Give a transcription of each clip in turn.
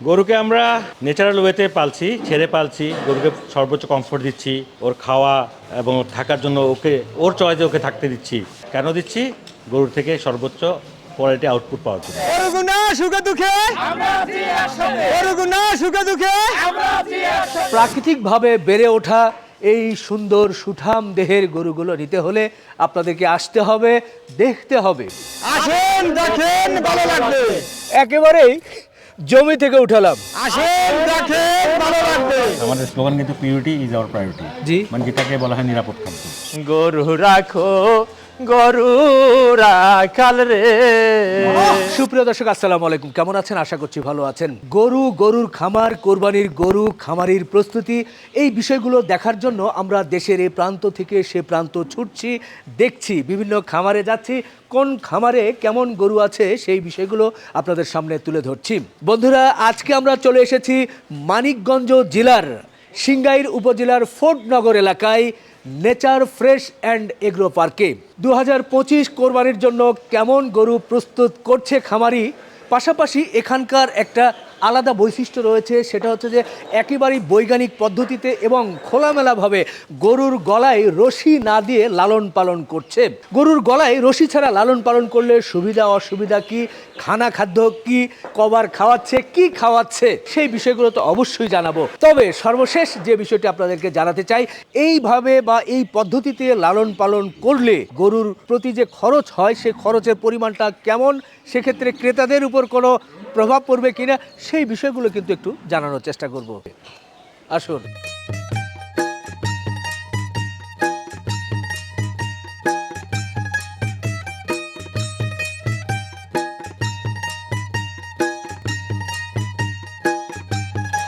গরুকে আমরা ন্যাচারাল ওয়েতে পালছি ছেড়ে পালছি গরুকে সর্বোচ্চ কমফোর্ট দিচ্ছি ওর খাওয়া এবং থাকার জন্য ওকে ওর চয়েসে ওকে থাকতে দিচ্ছি। কেন দিচ্ছি? গরুর থেকে সর্বোচ্চ কোয়ালিটি আউটপুট পাওয়ার জন্য। সুখে দুঃখে? সুখে দুঃখে? প্রাকৃতিকভাবে বেড়ে ওঠা এই সুন্দর সুঠাম দেহের গরুগুলো নিতে হলে আপনাদেরকে আসতে হবে দেখতে হবে। আসেন দেখেন ভালো লাগবে। একেবারেই জমি থেকে উঠালাম। আসেন দেখেন ভালো লাগবে। আমাদের স্লোগান কিন্তু পিউরিটি ইজ আওয়ার প্রায়োরিটি জি। মানে যেটাকে বলা হয় নিরাপদ খাদ্য গরু রাখো গরু রাখাল রে। সুপ্রিয় দর্শক, আসসালামু আলাইকুম। কেমন আছেন? আশা করছি ভালো আছেন। গরু, গরুর খামার, কোরবানির গরু, খামারির প্রস্তুতি, এই বিষয়গুলো দেখার জন্য আমরা দেশের এই প্রান্ত থেকে সে প্রান্ত ছুটছি, দেখছি, বিভিন্ন খামারে যাচ্ছি, কোন খামারে কেমন গরু আছে সেই বিষয়গুলো আপনাদের সামনে তুলে ধরছি। বন্ধুরা, আজকে আমরা চলে এসেছি মানিকগঞ্জ জেলার সিংগাইর উপজেলার ফোর্টনগর এলাকায় নেচার ফ্রেশ অ্যান্ড এগ্রো পার্কে। দু হাজার পঁচিশ কোরবানির জন্য কেমন গরু প্রস্তুত করছে খামারি? পাশাপাশি এখানকার একটা আলাদা বৈশিষ্ট্য রয়েছে, সেটা হচ্ছে যে একেবারেই বৈজ্ঞানিক পদ্ধতিতে এবং খোলামেলাভাবে গরুর গলায় রশি না দিয়ে লালন পালন করছে। গরুর গলায় রশি ছাড়া লালন পালন করলে সুবিধা, অসুবিধা কি? খানা খাদ্য কি? কবার খাওয়াচ্ছে, কি খাওয়াচ্ছে? সেই বিষয়গুলো তো অবশ্যই জানাব। তবে সর্বশেষ যে বিষয়টি আপনাদেরকে জানাতে চাই, এইভাবে বা এই পদ্ধতিতে লালন পালন করলে গরুর প্রতি যে খরচ হয়, সে খরচের পরিমাণটা কেমন? সেক্ষেত্রে ক্রেতাদের উপর কোনো প্রভাব পড়বে কিনা? সেই বিষয়গুলো কিন্তু একটু জানানোর চেষ্টা করব। আসুন।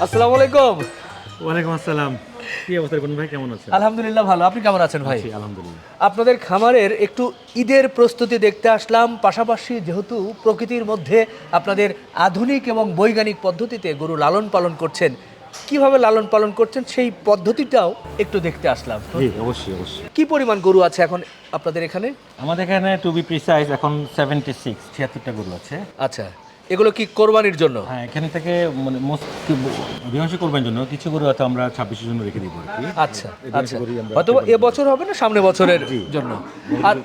আসসালামু আলাইকুম। ওয়ালাইকুম আসসালাম। কি অবস্থা কোন ভাই? কেমন আছেন? আলহামদুলিল্লাহ ভালো। আপনি কেমন আছেন ভাই? আলহামদুলিল্লাহ। আপনাদের খামারের একটু ঈদের প্রস্তুতি দেখতে আসলাম। পাশাপাশি যেহেতু প্রকৃতির মধ্যে আপনাদের আধুনিক এবং বৈজ্ঞানিক পদ্ধতিতে গরু লালন পালন করছেন কীভাবে লালন পালন করছেন সেই পদ্ধতিটাও একটু দেখতে আসলাম। অবশ্যই অবশ্যই। কি পরিমাণ গরু আছে এখন আপনাদের এখানে? আমাদের এখানে টু বি প্রিসাইজ এখন সেভেন্টি সিক্স ছিয়াত্তরটা গরু আছে। আচ্ছা। এগুলো কি কোরবানির জন্য? হ্যাঁ এখানে থেকে মানে মোস্ট অধিকাংশ করবেন জন্য কিছু গরু হয়তো আমরা ছাব্বিশের জন্য রেখে দিব আচ্ছা আচ্ছা। হয়তো এ বছর হবে না সামনে বছরের জন্য? আর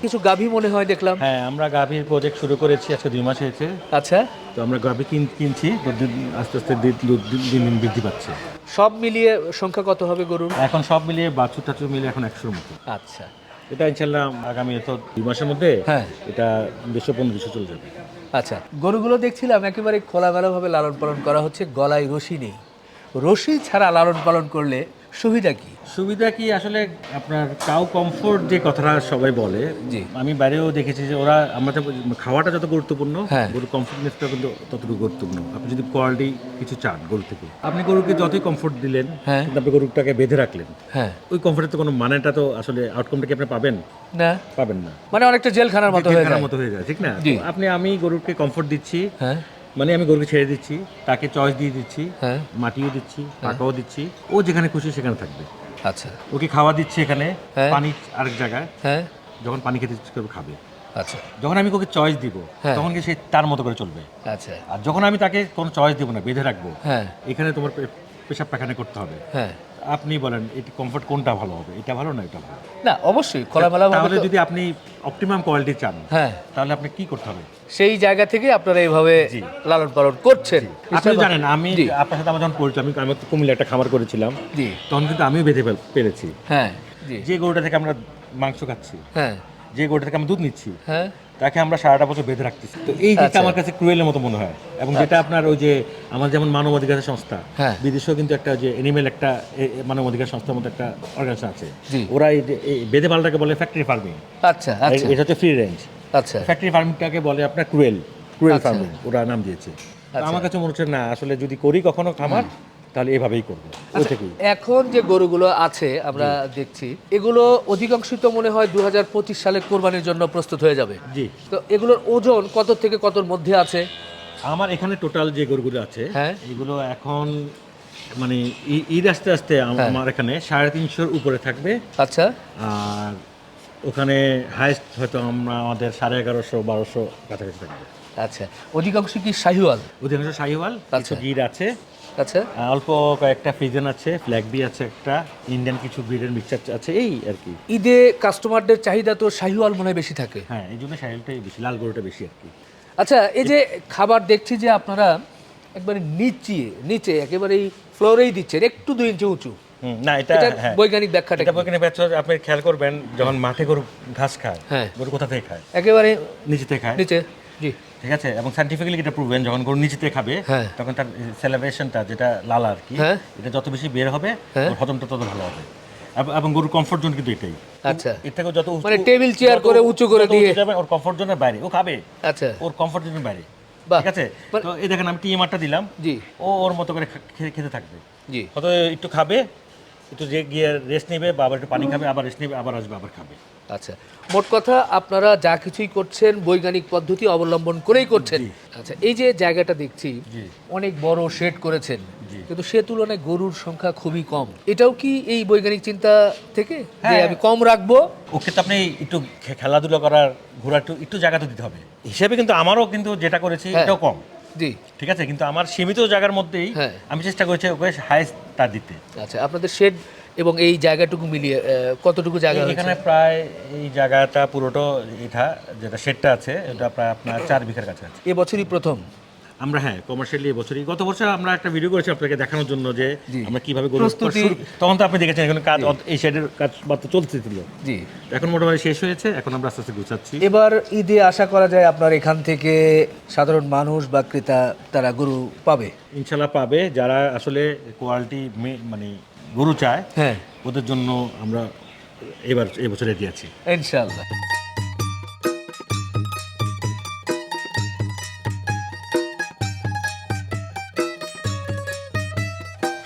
কিছু গাভী মনে হয় দেখলাম? হ্যাঁ আমরা গাভীর প্রজেক্ট শুরু করেছি আজকে দুই মাস হয়েছে। আচ্ছা। তো আমরা গাভী কিন কিনছি আস্তে আস্তে দিন দিন- দিন দিন বৃদ্ধি পাচ্ছে। সব মিলিয়ে সংখ্যা কত হবে গরুর? এখন সব মিলিয়ে বাছুর টাছুর মিলিয়ে এখন একশোর মতো। আচ্ছা। এটা ইনশাল্লাহ আগামী তো দুই মাসের মধ্যে হ্যাঁ। এটা দেড়শো পনেরোশো চলে যাবে। আচ্ছা গরুগুলো দেখছিলাম একেবারে খোলামেলাভাবে লালন পালন করা হচ্ছে গলায় রশি নেই। রশি ছাড়া লালন পালন করলে সুবিধা কি? সুবিধা কি? আসলে আপনার কাউ কমফোর্ট যে কথাটা সবাই বলে জি। আমি বাইরেও দেখেছি যে ওরা আমাদের খাওয়াটা যত গুরুত্বপূর্ণ হ্যাঁ। গরুর কমফোর্টনেসটা কিন্তু ততটুকু গুরুত্বপূর্ণ। আপনি যদি কোয়ালিটি কিছু চান গরু থেকে আপনি গরুকে যতই কমফোর্ট দিলেন হ্যাঁ। কিন্তু আপনি গরুটাকে বেঁধে রাখলেন হ্যাঁ। ওই কমফোর্টের তো কোনো মানেটা তো আসলে আউটকামটা কি আপনি পাবেন? না। পাবেন না। মানে অনেকটা জেলখানার মতো হয়ে হয়ে যায় ঠিক না? আপনি আমি গরুকে কমফোর্ট দিচ্ছি হ্যাঁ। মানে আমি গরুকে ছেড়ে দিচ্ছি তাকে চয়েস দিয়ে দিচ্ছি হ্যাঁ। মাটিও দিচ্ছি পাকাও দিচ্ছি ও যেখানে খুশি সেখানে থাকবে। আচ্ছা। ওকে খাওয়া দিচ্ছি এখানে হ্যাঁ। পানি আরেক জায়গায় হ্যাঁ। যখন পানি খেতে ইচ্ছে করবে খাবে। আচ্ছা। যখন আমি ওকে চয়েস দিব হ্যাঁ। তখন কি সে তার মতো করে চলবে? আচ্ছা। আর যখন আমি তাকে কোনো চয়েস দিব না বেঁধে রাখব হ্যাঁ। এখানে তোমার পে- পেশাব পায়খানা করতে হবে। হ্যাঁ। আপনি বলেন এটি কমফোর্ট কোনটা ভালো হবে? এটা ভালো না এটা ভালো? না অবশ্যই খোলামেলাভাবে তাহলে যদি আপনি অপটিমাম কোয়ালিটি চান হ্যাঁ। তাহলে আপনি কি করতে হবে? সেই জায়গা থেকে আপনারা এইভাবে। লালন পালন করছেন। আপনি জানেন আমি আপনার সাথে আমার যখন পরিচয় আমি আমি কুমিল্লা একটা খাবার করেছিলাম। জি। তখন কিন্তু আমিও বেঁধে পেরেছি। হ্যাঁ জি। যে গরুটা থেকে আমরা মাংস খাচ্ছি হ্যাঁ। যে গরুটা থেকে আমরা দুধ নিচ্ছি হ্যাঁ। তাকে আমরা সারাটা বছর বেঁধে রাখতেছি। তো এই জিনিসটা আচ্ছা। আমার কাছে ক্রুয়েলের মতো মনে হয়। এবং যেটা আপনার ওই যে আমার যেমন মানবাধিকার সংস্থা হ্যাঁ। বিদেশেও কিন্তু একটা যে এনিমেল একটা মানবাধিকার সংস্থার মতো একটা অর্গানাইজেশন আছে। ওরা এই বেঁধে পালটাকে বলে ফ্যাক্টরি ফার্মিং আচ্ছা আচ্ছা। এটা হচ্ছে ফ্রি রেঞ্জ আচ্ছা। ফ্যাক্টরি ফার্মিংটাকে বলে আপনার ক্রুয়েল ক্রুয়েল আচ্ছা। ফার্মিং ওরা নাম দিয়েছে। আচ্ছা। আমার কাছে মনে হচ্ছে না আসলে যদি করি কখনো খামার তাহলে এভাবেই করব। ওই থেকেই। এখন যে গরুগুলো আছে আমরা দেখছি এগুলো অধিকাংশই তো মনে হয় দু হাজার পঁচিশ সালে কোরবানির জন্য প্রস্তুত হয়ে যাবে। জি। তো এগুলোর ওজন কত থেকে কতর মধ্যে আছে? আমার এখানে টোটাল যে গরুগুলো আছে হ্যাঁ। এগুলো এখন মানে ই- ঈদ আস্তে আস্তে আম- হ্যাঁ। আমার এখানে সাড়ে তিনশোর উপরে থাকবে। আচ্ছা। আর ওখানে হাইস্ট হয়তো আমরা আমাদের সাড়ে এগারোশো বারোশো কাছাকাছি থাকবে। আচ্ছা অধিকাংশ কি শাহিওয়াল? অধিকাংশ শাহিওয়াল কিছু আচ্ছা। গির আছে। আচ্ছা অল্প কয়েকটা ফ্রিজেন আছে ফ্ল্যাগ বি আছে একটা ইন্ডিয়ান কিছু ব্রিডের মিক্সচার আছে এই আর কি। ঈদে কাস্টমারদের চাহিদা তো শাহিওয়াল মনে হয় বেশি থাকে। হ্যাঁ এই জন্য শাহিওয়ালটাই বেশি লাল গরুটা বেশি আর কি। আচ্ছা এই যে খাবার দেখছি যে আপনারা একবারে নিচে নিচে একেবারে এই ফ্লোরেই দিচ্ছেন একটু দুই ইঞ্চি উঁচু। না এটা এটা হ্যাঁ। বৈজ্ঞানিক ব্যাখ্যাটা এটা বৈজ্ঞানিক ব্যাখ্যা আপনি খেয়াল করবেন যখন মাঠে গরু ঘাস খায় হ্যাঁ। গরু কোথা থেকে খায়? একেবারে নিচে থেকে খায়। নিচে জি। ঠিক আছে? এবং সাইন্টিফিক্যালি এটা প্রুভেন যখন গরু নিচেতে খাবে হ্যাঁ। তখন তার সেলিব্রেশনটা যেটা লাল আর কি হ্যাঁ। এটা যত বেশি বের হবে হ্যাঁ। হজমটা তত ভালো হবে। এবং- গরুর কমফোর্ট জোন কিন্তু এটাই। আচ্ছা। এর যত মানে টেবিল চেয়ার করে উঁচু করে দিয়ে- যাবে, ওর কমফোর্ট জোনের বাইরে। ও খাবে। আচ্ছা। ওর কমফোর্ট জোনের বাইরে। ঠিক আছে? মানে- তো এই দেখেন আমি টিএমআরটা দিলাম। জি। ও ওর মতো করে খেতে থাকবে। জি। হয়তো একটু খাবে একটু যে গিয়ে রেস্ট নেবে বা আবার একটু পানি খাবে আবার রেস্ট নেবে আবার আসবে আবার খাবে। আচ্ছা মোট কথা আপনারা যা কিছুই করছেন বৈজ্ঞানিক পদ্ধতি অবলম্বন করেই করছেন আচ্ছা এই যে জায়গাটা দেখছি। অনেক বড় শেড করেছেন জি। কিন্তু সে তুলনায় গরুর সংখ্যা খুবই কম এটাও কি এই বৈজ্ঞানিক চিন্তা থেকে যে হ্যাঁ। আমি কম রাখব ওকে তো আপনি একটু খেলাধুলা করার ঘোরা একটু একটু জায়গা তো দিতে হবে হিসেবে কিন্তু আমারও কিন্তু যেটা করেছি হ্যাঁ। এটাও কম জি ঠিক আছে কিন্তু আমার সীমিত জায়গার মধ্যেই হ্যাঁ। আমি চেষ্টা করেছি ওকে হাইস্ট তার দিতে আচ্ছা আপনাদের শেড এবং এই জায়গাটুকু মিলিয়ে কতটুকু জায়গা এখানে প্রায় এই জায়গাটা পুরোটা এটা যেটা শেডটা আছে এটা প্রায় আপনার চার বিঘার কাছে আছে। এবছরই প্রথম? আমরা হ্যাঁ কমার্শিয়ালি এবছরই। গত বছর আমরা একটা ভিডিও করেছি আপনাকে দেখানোর জন্য যে। আমরা কীভাবে প্রস্তুতি- তখন তো আপনি দেখেছেন এখানে কাজ এই শেডের কাজ মাত্র চলতেছিল। জি। এখন মোটামুটি শেষ হয়েছে এখন আমরা আস্তে আস্তে গুছাচ্ছি। এবার ঈদে আশা করা যায় আপনার এখান থেকে সাধারণ মানুষ বা ক্রেতা তারা গরু পাবে? ইনশাল্লাহ পাবে। যারা আসলে কোয়ালিটি মানে গরু চায় হ্যাঁ। ওদের জন্য আমরা এবার এবছরে রেডি আছি। ইনশাল্লাহ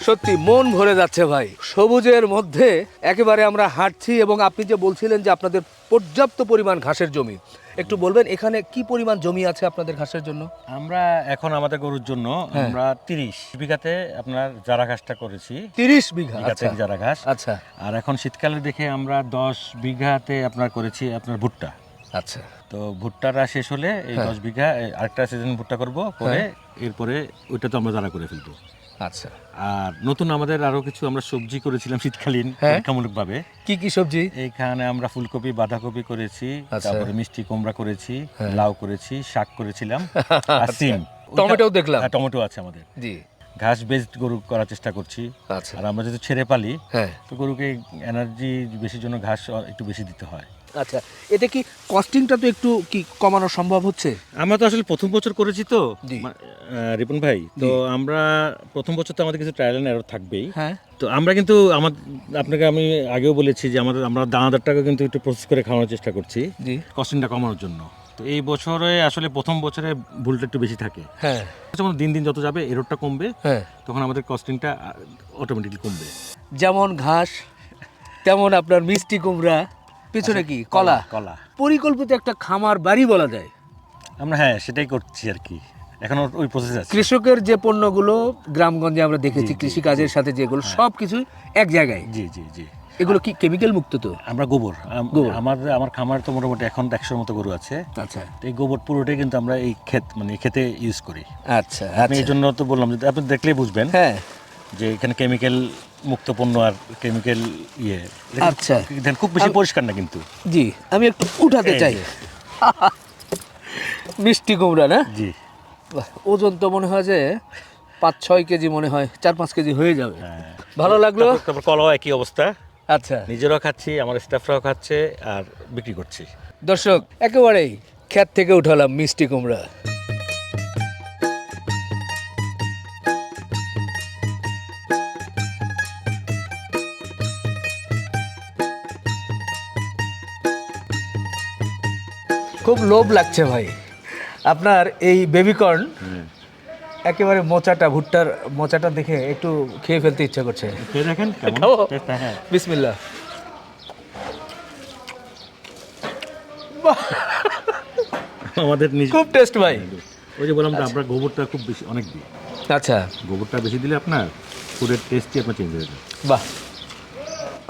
সত্যি মন ভরে যাচ্ছে ভাই। সবুজের মধ্যে একেবারে আমরা হাঁটছি এবং আপনি যে বলছিলেন যে আপনাদের পর্যাপ্ত পরিমাণ ঘাসের জমি একটু বলবেন এখানে কি পরিমাণ জমি আছে আপনাদের ঘাসের জন্য? আমরা এখন আমাদের গরুর জন্য হ্যাঁ। আমরা তিরিশ বিঘাতে আপনার জারা ঘাসটা করেছি তিরিশ বিঘা বিঘাতে আচ্ছা। জারা ঘাস। আচ্ছা। আর এখন শীতকালে দেখে আমরা দশ বিঘাতে আপনার করেছি আপনার ভুট্টা। আচ্ছা। তো ভুট্টাটা শেষ হলে এই হ্যাঁ। দশ বিঘা আরেকটা সিজন ভুট্টা করব করে এরপরে ওইটা তো আমরা জারা করে ফেলব। আচ্ছা। আর নতুন আমাদের আরও কিছু আমরা সবজি করেছিলাম শীতকালীন হ্যাঁ। কি কি সবজি? এইখানে আমরা ফুলকপি বাঁধাকপি করেছি আচ্ছা। তারপরে মিষ্টি কুমড়া করেছি লাউ করেছি শাক করেছিলাম আর সিম। টমেটোও দেখলাম। হ্যাঁ, টমেটো আছে আমাদের। জি। ঘাস বেসড গরু করার চেষ্টা করছি। আচ্ছা। আর আমরা যেহেতু ছেড়ে পালি হ্যাঁ। তো গরুকে এনার্জি বেশির জন্য ঘাস একটু বেশি দিতে হয়। আচ্ছা এতে কি কস্টিংটা তো একটু কি কমানো সম্ভব হচ্ছে? আমরা তো আসলে প্রথম বছর করেছি তো রিপন ভাই। তো আমরা প্রথম বছর তো আমাদের কিছু ট্রায়াল এন্ড এরর থাকবেই। হ্যাঁ। তো আমরা কিন্তু আমার আপনাকে আমি আগেও বলেছি যে আমাদের আমরা দানাদারটাকে কিন্তু একটু প্রসেস করে খাওয়ানোর চেষ্টা করছি জি। কস্টিংটা কমানোর জন্য। তো এই বছরে আসলে প্রথম বছরে ভুলটা একটু বেশি থাকে। হ্যাঁ। যেমন দিন দিন যত যাবে এরোরটা কমবে হ্যাঁ। তখন আমাদের কস্টিংটা অটোমেটিকলি কমবে। যেমন ঘাস তেমন আপনার মিষ্টি কুমড়া। পিছনে কি? কলা? কলা পরিকল্পিত একটা খামার বাড়ি বলা যায়। আমরা হ্যাঁ সেটাই করছি আর কি। এখন ওই প্রসেস আছে। কৃষকের যে পণ্যগুলো গ্রামগঞ্জে আমরা দেখেছি কৃষি কাজের সাথে যেগুলো সব কিছু এক জায়গায়। জি জি জি। এগুলো কি কেমিক্যাল মুক্ত তো? আমরা গোবর। আমার আমার খামার তো মোটামুটি এখন একশোর মতো গরু আছে। আচ্ছা। এই গোবর পুরোটাই কিন্তু আমরা এই ক্ষেত মানে খেতে ইউজ করি। আচ্ছা আমি এই জন্য তো বললাম যে আপনি দেখলেই বুঝবেন হ্যাঁ। যে এখানে কেমিক্যাল মুক্ত পণ্য আর কেমিক্যাল ইয়ে। আচ্ছা। দেখেন খুব বেশি পরিষ্কার না কিন্তু। জি আমি একটু উঠাতে চাই। মিষ্টি কুমড়া না? জি। ওজন তো মনে হয় যে পাঁচ ছয় কেজি মনে হয় চার পাঁচ কেজি হয়ে যাবে। হ্যাঁ। ভালো লাগল? তারপর- কলাও একই অবস্থা। আচ্ছা। নিজেরাও খাচ্ছি আমার স্টাফরাও খাচ্ছে আর বিক্রি করছি। দর্শক একেবারেই ক্ষেত থেকে উঠালাম মিষ্টি কুমড়া। খুব লোভ লাগছে ভাই। আপনার এই বেবিকর্ন একেবারে মোচাটা ভুট্টার মোচাটা দেখে একটু খেয়ে ফেলতে ইচ্ছা করছে। দেখেন টা, হ্যাঁ বিসমিল্লা আমাদের নিজ খুব টেস্ট ভাই। ওই যে বললাম যে আমরা গোবরটা খুব বেশি অনেক দিই। আচ্ছা। গোবরটা বেশি দিলে আপনার ফুডের টেস্টই আপনার চেঞ্জ হয়ে যায় বাহ।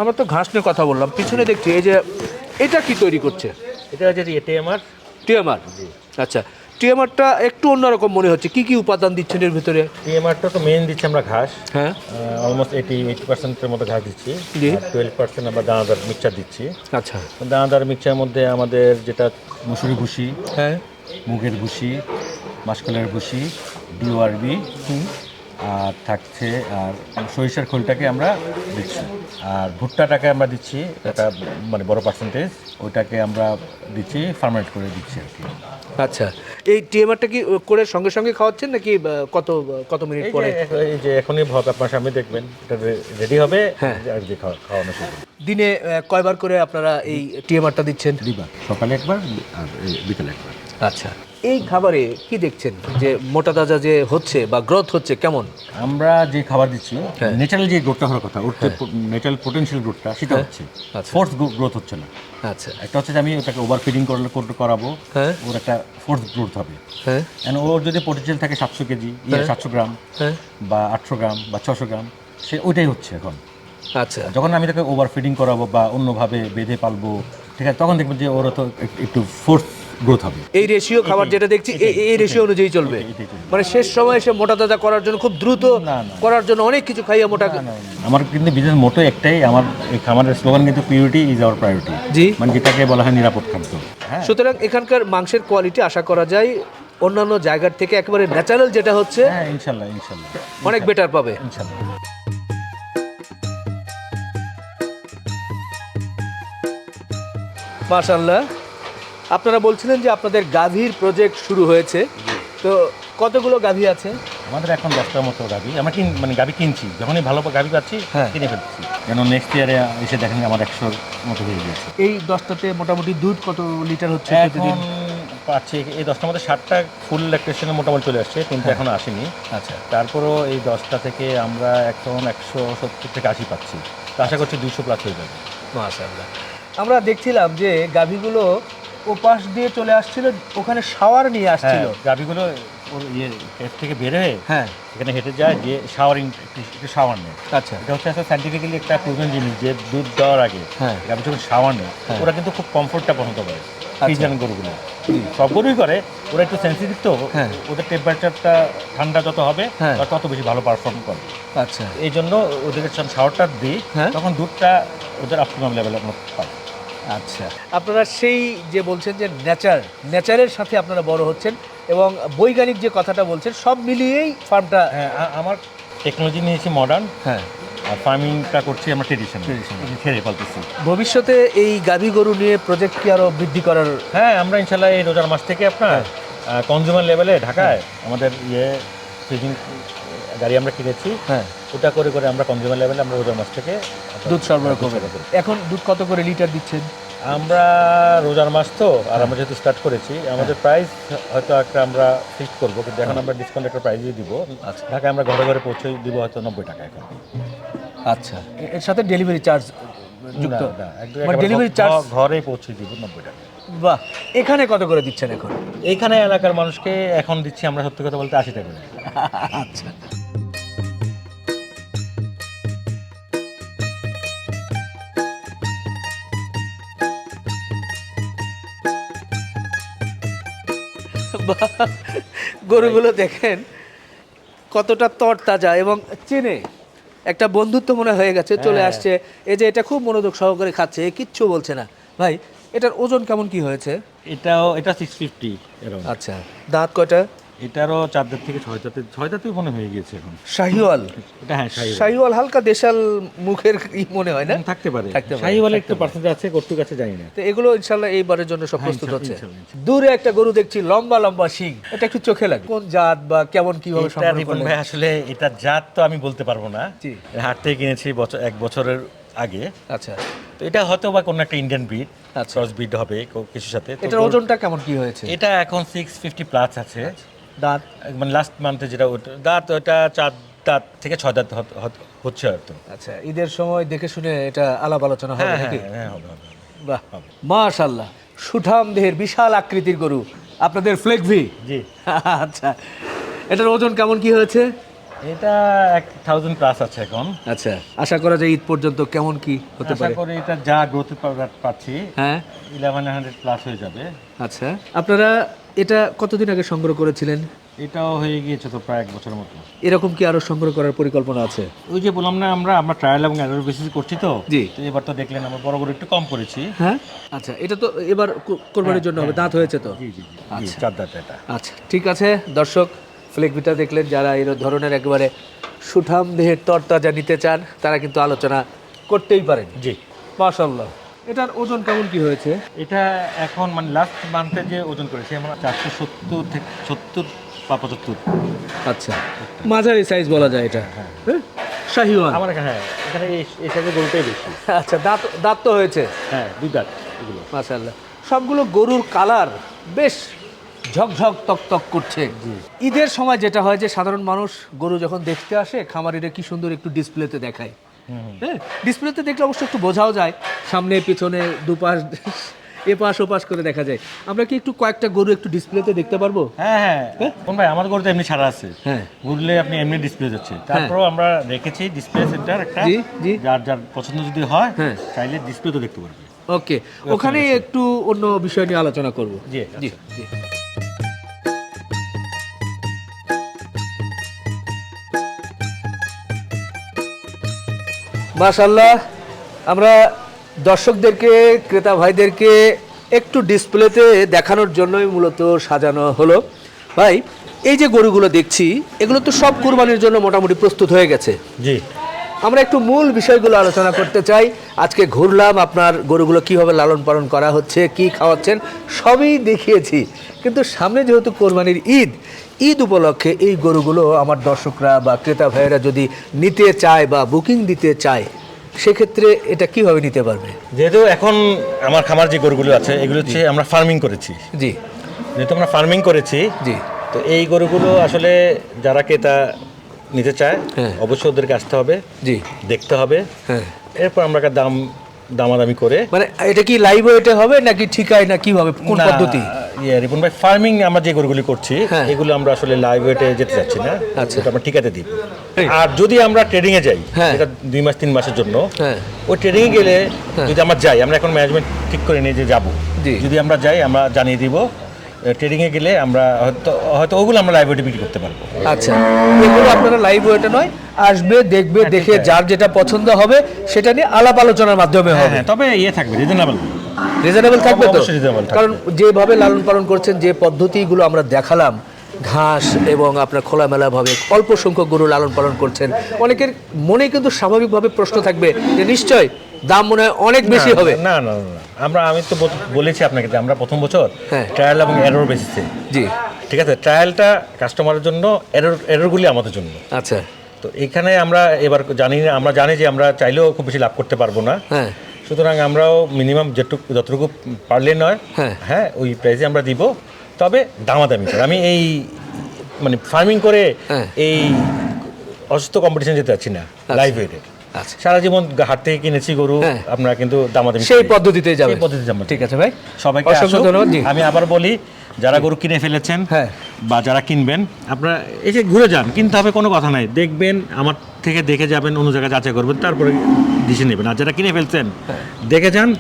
আমরা তো ঘাস নিয়ে কথা বললাম পিছনে দেখছি এই যে এটা কি তৈরি করছে? এটা হচ্ছে আমার টিএমআর। আচ্ছা টিএমআরটা একটু অন্যরকম মনে হচ্ছে। কি কি উপাদান দিচ্ছেন এর ভিতরে? টিএমআরটা তো মেইন দিচ্ছি আমরা ঘাস। হ্যাঁ। অলমোস্ট এইটি এইটি পার্সেন্টের মতো ঘাস দিচ্ছি। টুয়েলভ পার্সেন্ট আমরা দানাদার মিক্সচার দিচ্ছি। আচ্ছা। দানাদার মিক্সচারের মধ্যে আমাদের যেটা মুসুরি ভুসি হ্যাঁ। মুগের ভুসি মাসকলের ভুসি ডিওআরবি আর থাকছে আর সরিষার খোলটাকে আমরা দিচ্ছি। আর ভুট্টাটাকে আমরা দিচ্ছি এটা মানে বড় পার্সেন্টেজ ওইটাকে আমরা দিচ্ছি ফার্মেট করে দিচ্ছি আর কি। আচ্ছা এই টিএমআরটা কি করে সঙ্গে সঙ্গে খাওয়াচ্ছেন নাকি কত কত মিনিট পরে? এই যে এখনই ভাত আপনার সামনে দেখবেন এটা রেডি হবে হ্যাঁ। আর যে খাওয়া- খাওয়ানো শুরু দিনে কয়বার করে আপনারা এই টিএমআরটা দিচ্ছেন? দুইবার সকালে একবার আর বিকালে একবার। আচ্ছা। এই খাবারে কি দেখছেন? যে মোটা তাজা যে হচ্ছে বা গ্রোথ হচ্ছে কেমন? আমরা যে খাবার দিচ্ছি হ্যাঁ। ন্যাচারাল যে গ্রোথটা হওয়ার কথা ওর ন্যাচারাল পোটেনশিয়াল গ্রোথটা সেটা হচ্ছে। আচ্ছা। ফোর্স গ্রোথ হচ্ছে না। আচ্ছা। একটা হচ্ছে যে আমি ওটাকে ওভার ফিডিং করলে করাবো হ্যাঁ। ওর একটা ফোর্স গ্রোথ হবে। হ্যাঁ। ওর যদি পোটেনশিয়াল থাকে সাতশো কেজি সাতশো গ্রাম হ্যাঁ। বা আটশো গ্রাম বা ছশো গ্রাম সে ওইটাই হচ্ছে এখন। আচ্ছা। যখন আমি তাকে ওভার ফিডিং করাবো বা অন্যভাবে বেঁধে পালবো ঠিক আছে তখন দেখব যে ওর তো এক- একটু ফোর্স গ্রোথ হবে। এই রেশিও খাবার যেটা দেখছি এই- রেশিও অনুযায়ী চলবে। মানে শেষ সময় এসে মোটা তাজা করার জন্য খুব দ্রুত। করার জন্য অনেক কিছু খাইয়ে মোটা আমার কিন্তু বিজনেস মোটো একটাই আমার এই খামারের স্লোগান কিন্তু পিউরিটি ইজ আওয়ার প্রায়োরিটি জি। মানে যেটাকে বলা হয় নিরাপদ খাদ্য। হ্যাঁ। সুতরাং এখানকার মাংসের কোয়ালিটি আশা করা যায় অন্যান্য জায়গার থেকে একেবারে ন্যাচারাল যেটা হচ্ছে হ্যাঁ ইনশাল্লাহ ইনশাল্লাহ। অনেক বেটার পাবে। ইনশাল্লাহ। মাশাল্লাহ। আপনারা বলছিলেন যে আপনাদের গাভীর প্রজেক্ট শুরু হয়েছে। তো কতগুলো গাভী আছে? আমাদের এখন দশটার মতো গাভী। আমরা কিন মানে গাভি কিনছি। যখনই ভালো গাভী পাচ্ছি হ্যাঁ। কিনে ফেলছি। যেন নেক্সট ইয়ারে এসে দেখেন আমার একশোর মতো হয়ে গেছে এই দশটাতে মোটামুটি দুধ কত লিটার হচ্ছে এখন প্রতিদিন পাচ্ছি এই দশটার মধ্যে ষাটটা ফুল ল্যাকটেশনে মোটামুটি চলে আসছে কিন্তু এখনও আসেনি। আচ্ছা। তারপরও এই দশটা থেকে আমরা এখন একশো সত্তর থেকে আশি পাচ্ছি। আশা করছি দুশো প্লাস হয়ে যাবে। আমরা দেখছিলাম যে গাভীগুলো ওপাশ দিয়ে চলে আসছিল ওখানে শাওয়ার নিয়ে আসছিল হ্যাঁ গাভিগুলো ওর ইয়ে থেকে বের হয়ে হ্যাঁ এখানে হেঁটে যায় যে শাওয়ারিং একটু শাওয়ার নেয় আচ্ছা এটা হচ্ছে একটা সাইন্টিফিক্যালি একটা প্রয়োজন জিনিস যে দুধ দেওয়ার আগে হ্যাঁ। গাভি যখন শাওয়ার নেয় হ্যাঁ। ওরা কিন্তু খুব কমফোর্টটা পছন্দ করে আচ্ছা। ফ্রিজিয়ান গরুগুলো সব গরুই করে ওরা একটু সেন্সিটিভ তো হ্যাঁ। ওদের টেম্পারেচারটা ঠান্ডা যত হবে। তত বেশি ভালো পারফর্ম করে আচ্ছা এই জন্য ওদেরকে যখন শাওয়ারটা দিই। তখন দুধটা ওদের অপটিমাম লেভেলে আমরা পাই আচ্ছা। আপনারা সেই যে বলছেন যে নেচার নেচারের সাথে আপনারা বড় হচ্ছেন এবং বৈজ্ঞানিক যে কথাটা বলছেন সব মিলিয়েই ফার্মটা হ্যাঁ আমার টেকনোলজি নিয়েছি মডার্ন হ্যাঁ। আর ফার্মিংটা করছি আমরা Traditional। ছেড়ে ভবিষ্যতে এই গাভী গরু নিয়ে প্রজেক্ট কি আরও বৃদ্ধি করার? হ্যাঁ আমরা ইনশাল্লাহ এই রোজার মাস থেকে আপনার কনজিউমার লেভেলে ঢাকায় আমাদের ইয়ে গাড়ি আমরা কিনেছি। হ্যাঁ। ওটা করে করে আমরা কনজিউমার লেভেলে আমরা রোজার মাস থেকে দুধ সরবরাহ করবে। করি। এখন দুধ কত করে লিটার দিচ্ছেন? আমরা রোজার মাস তো আর আমরা যেহেতু স্টার্ট করেছি আমাদের প্রাইস হয়তো একটা আমরা ফিক্স করব কিন্তু এখন আমরা ডিসকাউন্ট একটা প্রাইসই দিব। আচ্ছা। ঢাকায় আমরা ঘরে ঘরে পৌঁছে দিব হয়তো নব্বই টাকা এখন। আচ্ছা। এর সাথে ডেলিভারি চার্জ যুক্ত? একদম মানে ডেলিভারি চার্জ ঘরে পৌঁছে দিব নব্বই টাকা। বাহ এখানে কত করে দিচ্ছেন এখন? এইখানে এলাকার মানুষকে এখন দিচ্ছি আমরা সত্যি কথা বলতে আশি টাকা আচ্ছা। বাহ, গরুগুলো দেখেন কতটা তরতাজা এবং চেনে। একটা বন্ধুত্ব মনে হয়ে গেছে চলে হ্যাঁ। আসছে। এই যে এটা খুব মনোযোগ সহকারে খাচ্ছে কিচ্ছু বলছে না। ভাই এটার ওজন কেমন কি হয়েছে? এটাও এটা সিক্স ফিফটি আচ্ছা দাঁত কয়টা? এটারও চার দাঁত থেকে ছয় দাঁতে ছয় দাঁতে মনে হয়ে গেছে এখন। শাহিওয়াল। এটা হ্যাঁ শাহি শাহিওয়াল হালকা দেশাল মুখের ই মনে হয় না? থাকতে পারে। থাকতে পারে, শাহি বলে একটু পার্সেন্টেজ আছে কর্তুক আছে জানি না। তো এগুলো ইনশাল্লাহ এইবারের জন্য সব হ্যাঁ, প্রস্তুত হচ্ছে। দূরে একটা গরু দেখছি লম্বা লম্বা শিং। এটা একটু চোখে লাগে। কোন জাত বা কেমন কীভাবে এটা সংগ্রহ রিপন ভাই আসলে এটা জাত তো আমি বলতে পারব না। জি। হাট থেকে কিনেছি বছর এক বছরের আগে। আচ্ছা। তো এটা হয়তো বা কোনো একটা ইন্ডিয়ান ব্রিড আচ্ছা। ক্রস ব্রিড হবে কো- কিছুর সাথে। এটার ওজনটা কেমন কি হয়েছে? এটা এখন সিক্স ফিফটি প্লাস আছে। দাঁত মানে লাস্ট মান্থে যেটা দাঁত ওটা চার দাঁত থেকে ছয় দাঁত হচ্ছে হয়তো আচ্ছা ঈদের সময় দেখে শুনে এটা আলাপ আলোচনা হবে হ্যাঁ হ্যাঁ নাকি? হ্যাঁ হবে হবে বাহ মাশাল্লাহ সুঠাম দেহের বিশাল আকৃতির গরু আপনাদের ফ্লেগভি জি। আচ্ছা এটার ওজন কেমন কি হয়েছে? এটা এক থাউজেন্ড প্লাস আছে এখন। আচ্ছা আশা করা যায় ঈদ পর্যন্ত কেমন কি হতে আশা পারে? করি এটা যা গ্রোথ পাচ্ছি হ্যাঁ। ইলেভেন হান্ড্রেড প্লাস হয়ে যাবে। আচ্ছা আপনারা এটা কতদিন আগে সংগ্রহ করেছিলেন? এটাও হয়ে গিয়েছে তো প্রায় এক বছরের মতো। এরকম কি আরও সংগ্রহ করার পরিকল্পনা আছে? ওই যে বললাম না আমরা আমরা ট্রায়াল এবং এরর বেসিস করছি তো। জি। তো এবার তো দেখলেন আমরা বড় করে একটু কম করেছি। হ্যাঁ? আচ্ছা এটা তো এবার কোরবানির জন্য হবে দাঁত হয়েছে তো? জি জি জি চার দাঁত এটা। আচ্ছা ঠিক আছে। দর্শক ফ্লেকভিটা দেখলেন যারা এই ধরনের একবারে সুঠাম দেহের তরতাজা নিতে চান তারা কিন্তু আলোচনা করতেই পারেন। জি। মাশাল্লাহ এটার ওজন কেমন কি হয়েছে? এটা এখন মানে লাস্ট মান্থে যে ওজন করেছে আমরা চারশো সত্তর থেকে সত্তর বা পঁচাত্তর। আচ্ছা মাঝারি সাইজ বলা যায় এটা। হ্যাঁ। শাহিওয়াল। আমার হ্যাঁ এখানে এই সাইজের গরুটাই বেশি। আচ্ছা দাঁত দাঁত তো হয়েছে? হ্যাঁ দুই দাঁত এগুলো। মাশাল্লাহ সবগুলো গরুর কালার বেশ ঝকঝক তকতক করছে। ঈদের সময় যেটা হয় যে সাধারণ মানুষ গরু যখন দেখতে আসে খামারিরা কি সুন্দর একটু ডিসপ্লেতে দেখায়। হ্যাঁ ডিসপ্লেতে দেখলে অবশ্য একটু বোঝাও যায়। সামনে পিছনে দুপাশ এপাশ ওপাশ করে দেখা যায়। আমরা কি একটু কয়েকটা গরু একটু ডিসপ্লেতে দেখতে পারব? হ্যাঁ হ্যাঁ। কোন ভাই আমার গরুতে এমনি ছাড়া আছে। হ্যাঁ। ঘুরলে আপনি এমনি ডিসপ্লে যাচ্ছে তারপরেও আমরা রেখেছি ডিসপ্লে সেন্টার একটা। জি, জি। যার যার পছন্দ যদি হয় হ্যাঁ। চাইলে ডিসপ্লে তো দেখতে পারবে। ওকে ওখানে একটু অন্য বিষয় নিয়ে আলোচনা করব। জি, জি আচ্ছা। জি। মাশাল্লাহ আমরা দর্শকদেরকে ক্রেতা ভাইদেরকে একটু ডিসপ্লেতে দেখানোর জন্যই মূলত সাজানো হলো। ভাই এই যে গরুগুলো দেখছি এগুলো তো সব কুরবানির জন্য মোটামুটি প্রস্তুত হয়ে গেছে। জি। আমরা একটু মূল বিষয়গুলো আলোচনা করতে চাই। আজকে ঘুরলাম আপনার গরুগুলো কীভাবে লালন পালন করা হচ্ছে কি খাওয়াচ্ছেন সবই দেখিয়েছি। কিন্তু সামনে যেহেতু কোরবানির ঈদ ঈদ উপলক্ষে এই গরুগুলো আমার দর্শকরা বা ক্রেতা ভাইয়েরা যদি নিতে চায় বা বুকিং দিতে চায় সেক্ষেত্রে এটা কীভাবে নিতে পারবে? যেহেতু এখন আমার খামার যে গরুগুলো আছে এগুলো হচ্ছে আমরা ফার্মিং করেছি। জি। যেহেতু আমরা ফার্মিং করেছি জি। তো এই গরুগুলো আসলে যারা ক্রেতা নিতে চায় হ্যাঁ। অবশ্যই ওদেরকে আসতে হবে জি। দেখতে হবে হ্যাঁ। এরপর আমরা একটা দাম দামাদামি করে মানে এটা কি লাইভ ওয়েটে হবে নাকি ঠিকায় না কীভাবে কোন পদ্ধতি? ইয়ে রিপন ভাই ফার্মিং আমরা যে গরুগুলি করছি হ্যাঁ। এগুলো আমরা আসলে লাইভ ওয়েটে যেতে যাচ্ছি না আচ্ছা। আমরা ঠিকাতে দিব আর যদি আমরা ট্রেডিং এ যাই হ্যাঁ। এটা দুই মাস তিন মাসের জন্য হ্যাঁ। ওই ট্রেডিং এ গেলে যদি আমরা যাই আমরা এখন ম্যানেজমেন্ট ঠিক করে নিই যে যাব। যদি আমরা যাই আমরা জানিয়ে দিব ট্রেডিং এ গেলে আমরা হয়তো হয়তো ওগুলো আমরা লাইভ ওয়েটে বিক্রি করতে পারব আচ্ছা এগুলো আপনারা লাইভ ওয়েটে নয় আসবে দেখবে হ্যাঁ, দেখে যার যেটা পছন্দ হবে সেটা নিয়ে আলাপ আলোচনার মাধ্যমে হ্যাঁ হবে হ্যাঁ তবে ইয়ে থাকবে রিজনেবল রিজনেবল থাকবে তো। কারণ যেভাবে লালন পালন করছেন যে পদ্ধতিগুলো আমরা দেখালাম ঘাস এবং আপনার খোলামেলা ভাবে অল্প সংখ্যক গরু লালন পালন করছেন অনেকের মনে কিন্তু স্বাভাবিকভাবে প্রশ্ন থাকবে যে নিশ্চয় দাম মনে হয় অনেক বেশি হবে। না না না। আমরা আমি তো বলেছি আপনাকে যে আমরা প্রথম বছর হ্যাঁ। ট্রায়াল এবং এরর বেসিসে জি। ঠিক আছে? ট্রায়ালটা কাস্টমারের জন্য এরর এররগুলি আমাদের জন্য। আচ্ছা। তো এখানে আমরা এবার জানি আমরা জানি যে আমরা চাইলেও খুব বেশি লাভ করতে পারব না। হ্যাঁ। সুতরাং আমরাও মিনিমাম যেটুকু যতটুকু পারলে নয় হ্যাঁ। হ্যাঁ ওই প্রাইসে আমরা দিব। তবে দামাদামি করে। আমি এই মানে ফার্মিং করে হ্যাঁ। এই অসুস্থ কম্পিটিশন যেতে চাচ্ছি না লাইভ ওয়েটের আচ্ছা। সারা জীবন হাট থেকে কিনেছি গরু হ্যাঁ। আমরা কিন্তু দামাদামি সেই পদ্ধতিতে যাবে। পদ্ধতিতে আমরা ঠিক আছে ভাই। সবাইকে অসংখ্য ধন্যবাদ। আমি আবার বলি যারা গরু কিনে ফেলেছেন হ্যাঁ। বা যারা কিনবেন আপনারা এসে ঘুরে যান কিনতে হবে কোনো কথা নাই। দেখবেন আমার থেকে দেখে যাবেন অন্য জায়গায় যাচাই করবেন তারপরে ডিসিশন নেবেন। আর যারা কিনে ফেলছেন হ্যাঁ। দেখে যান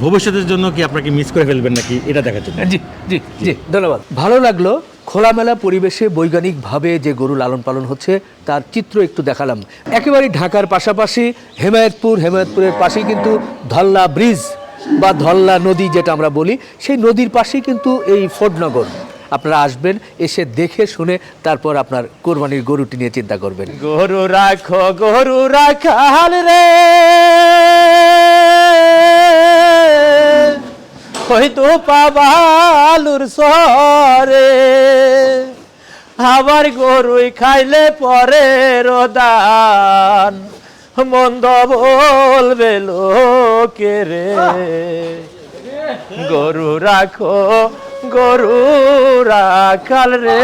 ভবিষ্যতের জন্য কি আপনাকে মিস করে ফেলবেন নাকি এটা দেখার জন্য? জি জি জি। ধন্যবাদ। ভালো লাগল খোলামেলা পরিবেশে বৈজ্ঞানিকভাবে যে গরু লালন পালন হচ্ছে তার চিত্র একটু দেখালাম। একেবারে ঢাকার পাশাপাশি হেমায়তপুর হেমায়তপুরের পাশেই কিন্তু ধল্লা ব্রিজ বা ধল্লা নদী যেটা আমরা বলি সেই নদীর পাশেই কিন্তু এই ফোর্ডনগর আপনারা আসবেন, এসে দেখে শুনে তারপর আপনার কোরবানির গরুটি নিয়ে চিন্তা করবেন। গরু রাখো, গরু রাখাল রে। হয়তো পাবালুর সরে। আবার গরুই খাইলে পরে রোদান। মন্দ বলবে লোকে রে। গরু রাখো গরু রাখাল রে।